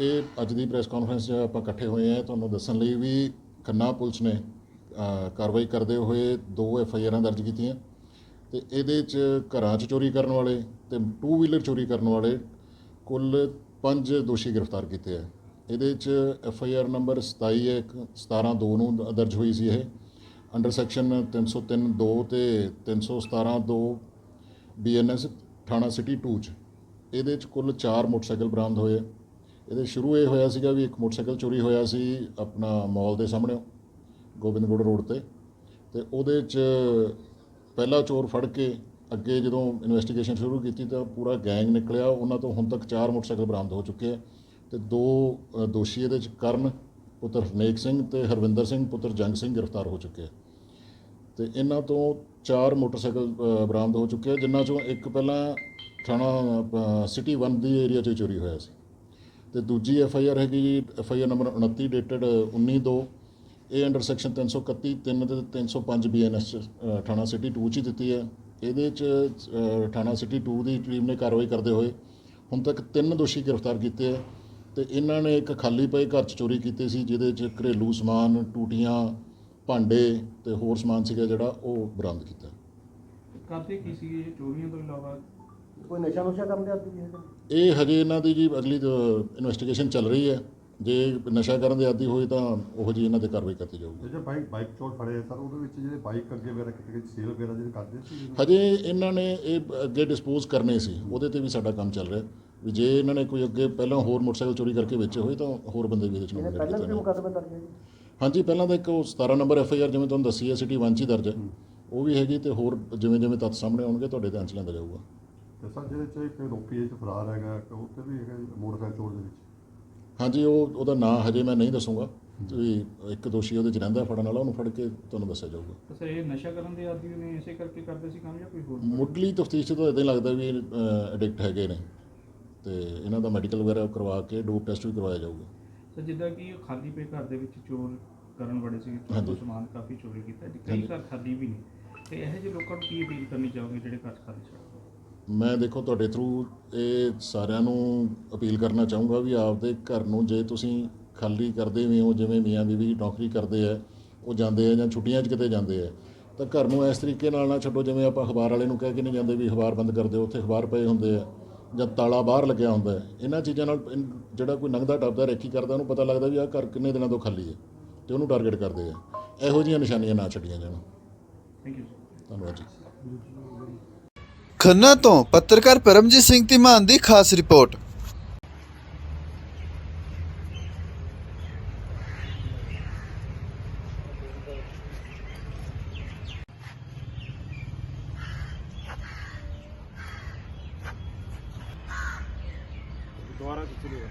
ਇਹ ਅੱਜ ਦੀ press conference 'ਚ ਆਪਾਂ ਇਕੱਠੇ ਹੋਏ ਆ ਤੁਹਾਨੂੰ ਦੱਸਣ ਲਈ ਵੀ ਖੰਨਾ ਪੁਲਿਸ ਨੇ ਕਾਰਵਾਈ ਕਰਦੇ ਹੋਏ ਦੋ ਐਫ ਆਈ ਆਰਾਂ ਦਰਜ ਕੀਤੀਆਂ। ਤੇ ਇਹਦੇ 'ਚ ਘਰਾਂ 'ਚ ਚੋਰੀ ਕਰਨ ਵਾਲੇ ਤੇ ਟੂ ਵੀਲਰ ਚੋਰੀ ਕਰਨ ਵਾਲੇ ਕੁੱਲ ਪੰਜ ਦੋਸ਼ੀ ਗ੍ਰਿਫਤਾਰ ਕੀਤੇ ਆ। ਇਹਦੇ 'ਚ ਐਫ ਆਈ ਆਰ ਨੰਬਰ 27 ਹੈ 17 2 ਨੂੰ ਦਰਜ ਹੋਈ ਸੀ ਇਹ। ਅੰਡਰ ਸੈਕਸ਼ਨ 303 2 ਤੇ 317 2 ਬੀਐਨਐਸ ਥਾਣਾ ਸਿਟੀ 2 ਚ। ਇਹਦੇ 'ਚ ਕੁੱਲ 4 ਮੋਟਰਸਾਈਕਲ ਬਰਾਮਦ ਹੋਏ ਆ। ਇਹਦੇ ਸ਼ੁਰੂ ਇਹ ਹੋਇਆ ਸੀਗਾ ਵੀ ਇੱਕ ਮੋਟਰਸਾਈਕਲ ਚੋਰੀ ਹੋਇਆ ਸੀ ਆਪਣਾ ਮਾਲ ਦੇ ਸਾਹਮਣੇ, ਗੋਬਿੰਦਗੜ੍ਹ ਰੋਡ ਤੇ। ਤੇ ਉਹਦੇ 'ਚ ਪਹਿਲਾ ਚੋਰ ਫੜ ਕੇ ਅੱਗੇ ਜਦੋਂ ਇਨਵੈਸਟੀਗੇਸ਼ਨ ਸ਼ੁਰੂ ਕੀਤੀ ਤਾਂ ਪੂਰਾ ਗੈਂਗ ਨਿਕਲਿਆ। ਉਹਨਾਂ ਤੋਂ ਹੁਣ ਤੱਕ ਚਾਰ ਮੋਟਰਸਾਈਕਲ ਬਰਾਮਦ ਹੋ ਚੁੱਕੇ ਆ। ਤੇ ਦੋ ਦੋਸ਼ੀ ਇਹਦੇ 'ਚ ਕਰਨ ਪੁੱਤਰ ਹਰਨੇਕ ਸਿੰਘ ਤੇ ਹਰਵਿੰਦਰ ਸਿੰਘ, ਪੁੱਤਰ ਜੰਗ ਸਿੰਘ ਗ੍ਰਿਫਤਾਰ ਹੋ ਚੁੱਕੇ ਆ। ਤੇ ਇਹਨਾਂ ਤੋਂ ਚਾਰ ਮੋਟਰਸਾਈਕਲ ਬਰਾਮਦ ਹੋ ਚੁੱਕੇ ਆ ਜਿਨ੍ਹਾਂ ਚੋਂ ਇੱਕ ਪਹਿਲਾਂ ਥਾਣਾ ਸਿਟੀ 1 ਦੀ ਏਰੀਆ 'ਚ ਚੋਰੀ ਹੋਇਆ ਸੀ। ਤੇ ਦੂਜੀ ਐਫ ਆਈ ਆਰ ਹੈਗੀ ਜੀ F I R number 29 dated 19/2 ਇਹ ਅੰਡਰ ਸੈਕਸ਼ਨ 331 3 ਤੇ 305 ਬੀਐਨਐਸ ਥਾਣਾ ਸਿਟੀ 2 ਚ ਹੀ ਦਿੱਤੀ ਹੈ। ਇਹਦੇ ਚ ਥਾਣਾ ਸਿਟੀ 2 ਦੀ ਟੀਮ ਨੇ ਕਾਰਵਾਈ ਕਰਦੇ ਹੋਏ ਹੁਣ ਤੱਕ ਤਿੰਨ ਦੋਸ਼ੀ ਗ੍ਰਿਫਤਾਰ ਕੀਤੇ ਹੈ ਤੇ ਇਹਨਾਂ ਨੇ ਇੱਕ ਖਾਲੀ ਪਏ ਘਰ ਚ ਚੋਰੀ ਕੀਤੀ ਸੀ, ਜਿਹਦੇ ਚ ਘਰੇਲੂ ਸਮਾਨ, ਟੂਟੀਆਂ, ਭਾਂਡੇ ਤੇ ਹੋਰ ਸਮਾਨ ਸੀਗਾ ਜਿਹੜਾ ਉਹ ਬਰਾਮਦ ਕੀਤਾ। ਕਰਦੇ ਕੀ ਸੀ ਇਹ ਚੋਰੀਆਂ ਤੋਂ ਇਲਾਵਾ ਕੋਈ ਨਸ਼ਾ ਨੁਸ਼ਾ ਕਰਨ ਦੇ ਆਦੀ ਵੀ ਹੈਗਾ ਇਹ ਹਜੇ ਇਹਨਾਂ ਦੀ ਜੀ ਅਗਲੀ ਇਨਵੈਸਟੀਗੇਸ਼ਨ ਚੱਲ ਰਹੀ ਹੈ। ਜੇ ਨਸ਼ਾ ਕਰਨ ਦੇ ਆਦੀ ਹੋਏ ਤਾਂ ਉਹ ਜੀ ਇਹਨਾਂ ਤੇ ਕਾਰਵਾਈ ਕੀਤੀ ਜਾਊਗੀ। ਜਿਹੜੇ ਬਾਈਕ ਬਾਈਕ ਚੋਰ ਫੜੇ ਆ ਸਰ ਉਹਦੇ ਵਿੱਚ ਜਿਹੜੇ ਬਾਈਕ ਅੱਗੇ ਵਗੈਰਾ ਕਿਤੇ ਕਿਤੇ ਸੇਲ ਵਗੈਰਾ ਜਿਹੜੇ ਕਰਦੇ ਸੀ ਹਜੇ ਇਹਨਾਂ ਨੇ ਇਹ ਅੱਗੇ ਡਿਸਪੋਜ਼ ਕਰਨੇ ਸੀ ਉਹਦੇ ਤੇ ਵੀ ਸਾਡਾ ਕੰਮ ਚੱਲ ਰਿਹਾ। ਵੀ ਜੇ ਇਹਨਾਂ ਨੇ ਕੋਈ ਅੱਗੇ ਪਹਿਲਾਂ ਹੋਰ ਮੋਟਰਸਾਈਕਲ ਚੋਰੀ ਕਰਕੇ ਵੇਚੇ ਹੋਏ ਤਾਂ ਹੋਰ ਬੰਦੇ ਵੀ ਇਹਦੇ ਚ ਇਹਨੇ nominate ਪਹਿਲਾਂ ਵੀ ਮੁਕੱਦਮੇ ਦਰਜ ਹੈ ਜੀ? ਹਾਂਜੀ ਪਹਿਲਾਂ ਤਾਂ ਇੱਕ ਉਹ 17 ਨੰਬਰ ਐਫ ਆਈ ਆਰ ਜਿਵੇਂ ਤੁਹਾਨੂੰ ਦੱਸੀ ਹੈ ਸਿਟੀ 1 ਚ ਹੀ ਦਰਜ ਹੈ। ਉਹ ਵੀ ਹੈਗੀ ਤੇ ਹੋਰ ਜਿਵੇਂ ਜਿਵੇਂ ਤੱਥ ਸਾਹਮਣੇ ਆਉਣਗੇ ਤੁਹਾਡੇ ਧਿਆਨ ਚ ਲਿਆਂਦਾ ਜਾਊਗਾ। ਤੇ ਸਰ ਜਿਹਦੇ ਚ ਇੱਕ ਰੋਪੀ ਚ ਫਰਾਰ ਹੈਗਾ ਇੱਕ ਉਹ ਤੇ ਵੀ ਹੈਗਾ ਜੀ ਮੋਟਰਸਾਈਕਲ ਚੋਰ ਦੇ ਵਿੱਚ। ਹਾਂਜੀ ਉਹ ਉਹਦਾ ਨਾਂ ਹਜੇ ਮੈਂ ਨਹੀਂ ਦੱਸੂਗਾ। ਵੀ ਇੱਕ ਦੋਸ਼ੀ ਉਹਦੇ ਚ ਰਹਿੰਦਾ ਫੜਨ ਵਾਲਾ ਉਹਨੂੰ ਫੜ ਕੇ ਤੁਹਾਨੂੰ ਦੱਸਿਆ ਜਾਊਗਾ। ਤਾਂ ਸਰ ਇਹ ਨਸ਼ਾ ਕਰਨ ਦੇ ਆਦੀ ਨੇ ਇਸੇ ਕਰਕੇ ਕਰਦੇ ਸੀ ਕੰਮ ਜਾਂ ਕੋਈ ਹੋਰ? ਮੁੱਢਲੀ ਤਫਤੀਸ਼ ਤੋਂ ਇਦਾਂ ਹੀ ਲੱਗਦਾ ਵੀ ਐਡਿਕਟ ਹੈਗੇ ਨੇ। ਤੇ ਇਹਨਾਂ ਦਾ ਮੈਡੀਕਲ ਵਗੈਰਾ ਕਰਵਾ ਕੇ ਡੋਪ ਟੈਸਟ ਵੀ ਕਰਵਾਇਆ ਜਾਊਗਾ। ਸਰ ਜਿੱਦਾਂ ਕਿ ਖਾਲੀ ਪਏ ਘਰ ਦੇ ਵਿੱਚ ਚੋਰ ਕਰਨ ਬੜੇ ਸੀ ਚੋਰ। ਤੋਂ ਸਮਾਨ ਕਾਫੀ ਚੋਰੀ ਕੀਤਾ। ਜੀ ਕਈ। ਘਰ ਖਾਲੀ ਵੀ ਨੇ। ਤੇ ਇਹੋ ਜਿਹੇ ਲੋਕਾਂ ਨੂੰ ਕੀ ਅਪੀਲ ਕਰਨੀ ਚਾਹੋਗੇ ਜਿਹੜੇ ਘਰ ਖਾਲੀ ਛੱਡ ਮੈਂ ਦੇਖੋ ਤੁਹਾਡੇ ਥਰੂ ਇਹ ਸਾਰਿਆਂ ਨੂੰ ਅਪੀਲ ਕਰਨਾ ਚਾਹੂੰਗਾ ਵੀ ਆਪਦੇ ਘਰ ਨੂੰ ਜੇ ਤੁਸੀਂ ਖਾਲੀ ਕਰਦੇ ਵੀ ਹੋ ਜਿਵੇਂ ਮੀਆਂ ਬੀਵੀ ਨੌਕਰੀ ਕਰਦੇ ਆ ਉਹ ਜਾਂਦੇ ਆ ਜਾਂ ਛੁੱਟੀਆਂ 'ਚ ਕਿਤੇ ਜਾਂਦੇ ਆ ਤਾਂ ਘਰ ਨੂੰ ਇਸ ਤਰੀਕੇ ਨਾਲ ਨਾ ਛੱਡੋ ਜਿਵੇਂ ਆਪਾਂ ਅਖਬਾਰ ਵਾਲੇ ਨੂੰ ਕਹਿ ਕੇ ਨਹੀਂ ਜਾਂਦੇ ਵੀ ਅਖਬਾਰ ਬੰਦ ਕਰ ਦਿਓ ਉੱਥੇ ਅਖਬਾਰ ਪਏ ਹੁੰਦੇ ਆ ਜਾਂ ਤਾਲਾ ਬਾਹਰ ਲੱਗਿਆ ਹੁੰਦਾ ਇਹਨਾਂ ਚੀਜ਼ਾਂ ਨਾਲ ਜਿਹੜਾ ਕੋਈ ਲੰਘਦਾ ਟੱਪਦਾ ਰੇਖੀ ਕਰਦਾ ਉਹਨੂੰ ਪਤਾ ਲੱਗਦਾ ਵੀ ਆਹ ਘਰ ਕਿੰਨੇ ਦਿਨਾਂ ਤੋਂ ਖਾਲੀ ਹੈ ਤੇ ਉਹਨੂੰ ਟਾਰਗੇਟ ਕਰਦੇ ਆ ਇਹੋ ਜਿਹੀਆਂ ਨਿਸ਼ਾਨੀਆਂ ਨਾ ਛੱਡੀਆਂ ਜਾਣ। ਥੈਂਕ ਯੂ ਧੰਨਵਾਦ ਜੀ। ਖੰਨਾ ਤੋਂ ਪੱਤਰਕਾਰ ਪਰਮਜੀਤ ਸਿੰਘ ਧੀਮਾਨ ਦੀ ਖਾਸ ਰਿਪੋਰਟ। ਦੁਬਾਰਾ ਕਿੱਥੇ ਲਿਆ